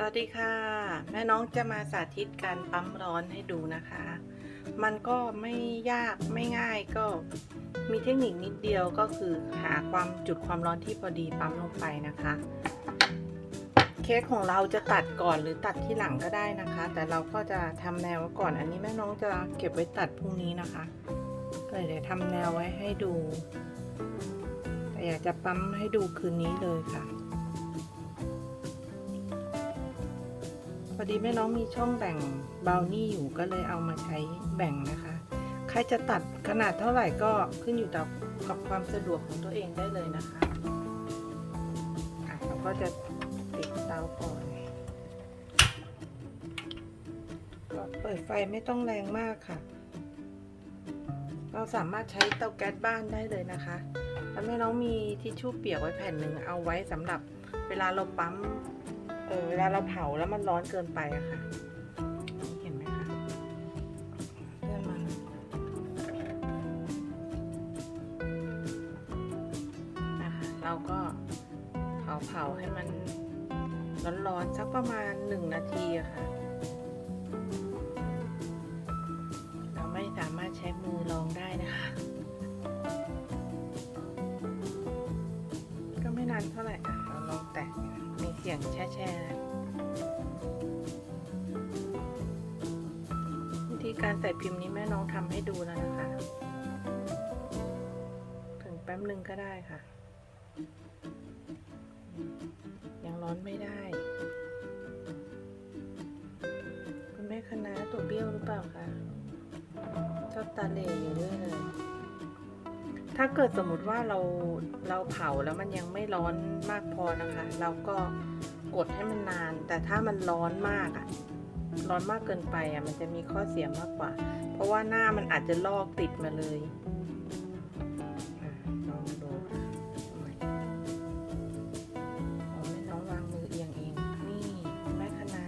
สวัสดีค่ะ แม่น้องจะมาสาธิตการปั๊มร้อนให้ดูนะคะ มันก็ไม่ยากไม่ง่ายก็มีเทคนิคนิดเดียวก็คือหาความจุดความร้อนที่พอดีปั๊มลงไปนะคะ เค้กของเราจะตัดก่อนหรือตัดที่หลังก็ได้นะคะ แต่เราก็จะทำแนวไว้ก่อนอันนี้แม่น้องจะเก็บไว้ตัดพรุ่งนี้นะคะก็เลยเดี๋ยวทำแนวไว้ให้ดูแต่อยากจะปั๊มให้ดูคืนนี้เลยค่ะ พอดีแม่น้องมีช่องแบ่งบาวนี่อยู่ก็เลยเอามาใช้แบ่งนะคะ ใครจะตัดขนาดเท่าไหร่ก็ขึ้นอยู่กับความสะดวกของตัวเองได้เลยนะคะะเราก็จะติดเตาก่อนก็เปิดไฟไม่ต้องแรงมากค่ะ เราสามารถใช้เตาแก๊สบ้านได้เลยนะคะ แล้วแม่น้องมีทิชชู่เปียกไว้แผ่นหนึ่งเอาไว้สำหรับเวลาเราปั๊ม เออเวลาเราเผาแล้วมันร้อนเกินไปอะค่ะเห็นไหมคะเลื่อนมานะคะเราก็เผาเผาให้มันร้อนๆสักประมาณหนึ่งนาทีอะค่ะ ไม่นานเท่าไหร่อะเราลองแตะมีเสียงแช่ๆนะวิธีการใส่พิมพ์นี้แม่น้องทำให้ดูแล้วนะคะ ถึงแป๊บหนึ่งก็ได้ค่ะ ยังร้อนไม่ได้คุณแม่คณะตัวเบี้ยวหรือเปล่าคะชอบตาเหลอยู่ด้วยเลย ถ้าเกิดสมมติว่าเราเราเผาแล้วมันยังไม่ร้อนมากพอนะคะ เราก็กดให้มันนาน แต่ถ้ามันร้อนมากอะร้อนมากเกินไปอะมันจะมีข้อเสียมากกว่า เพราะว่าหน้ามันอาจจะลอกติดมาเลยลองดูค่ะเอาใหม่เอาแม่น้องวางมือเอียงเองนี่แม่คณะ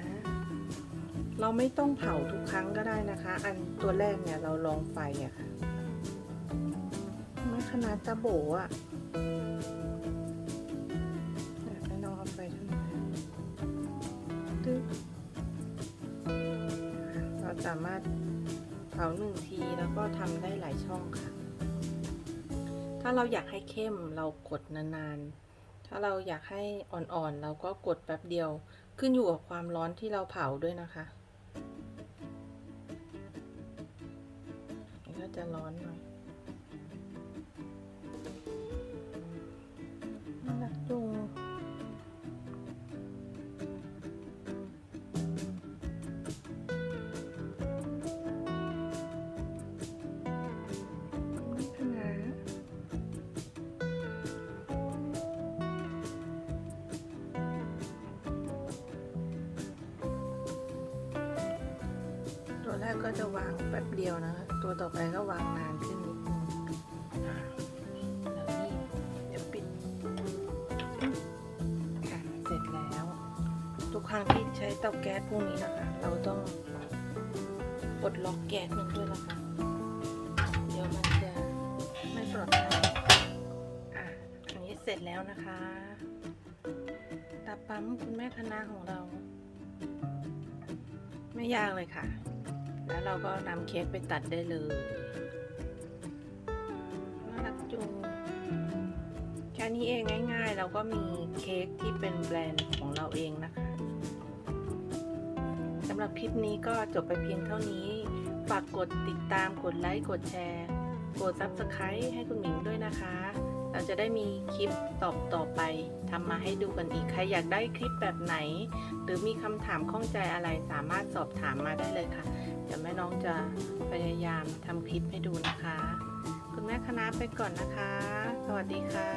เราไม่ต้องเผาทุกครั้งก็ได้นะคะ อันตัวแรกเนี่ยเราลองไฟอะค่ะ ไม่ขนาดตะโบอะเดี๋ยวให้น้องเอาไปทำไมตึ๊บเราสามารถเผาหนึ่งทีแล้วก็ทำได้หลายช่องค่ะ ถ้าเราอยากให้เข้มเรากดนานๆ ถ้าเราอยากให้อ่อนๆ เราก็กดแป๊บเดียว ขึ้นอยู่กับความร้อนที่เราเผาด้วยนะคะนี่ก็จะร้อนหน่อย ตัวแรกก็จะวางแป๊บเดียวนะคะ ตัวต่อไปก็วางนานขึ้นนิดนึงอ่าแล้วนี่เดี๋ยวปิดค่ะเสร็จแล้ว ทุกครั้งที่ใช้เตาแก๊สพวกนี้นะคะ เราต้องปลดล็อกแก๊สมันด้วยนะคะ เดี๋ยวมันจะไม่ปลอดภัยอะอันนี้เสร็จแล้วนะคะตาปั๊มคุณแม่คณะของเรา ไม่ยากเลยค่ะ แล้วเราก็นำเค้กไปตัดได้เลยน่ารักจุงแค่นี้เองง่าย ๆ เราก็มีเค้กที่เป็นแบรนด์ของเราเองนะคะสำหรับคลิปนี้ก็จบไปเพียงเท่านี้ ฝากกดติดตามกดไลค์กดแชร์กด Subscribe ให้คุณหมิงด้วยนะคะ เราจะได้มีคลิปตอบต่อไปทำมาให้ดูกันอีก ใครอยากได้คลิปแบบไหน หรือมีคำถามข้องใจอะไรสามารถสอบถามมาได้เลยค่ะเดี๋ยว ม่น้องจะพยายามทำคลิปให้ดูนะคะ คุณแม่คณะไปก่อนนะคะ สวัสดีค่ะ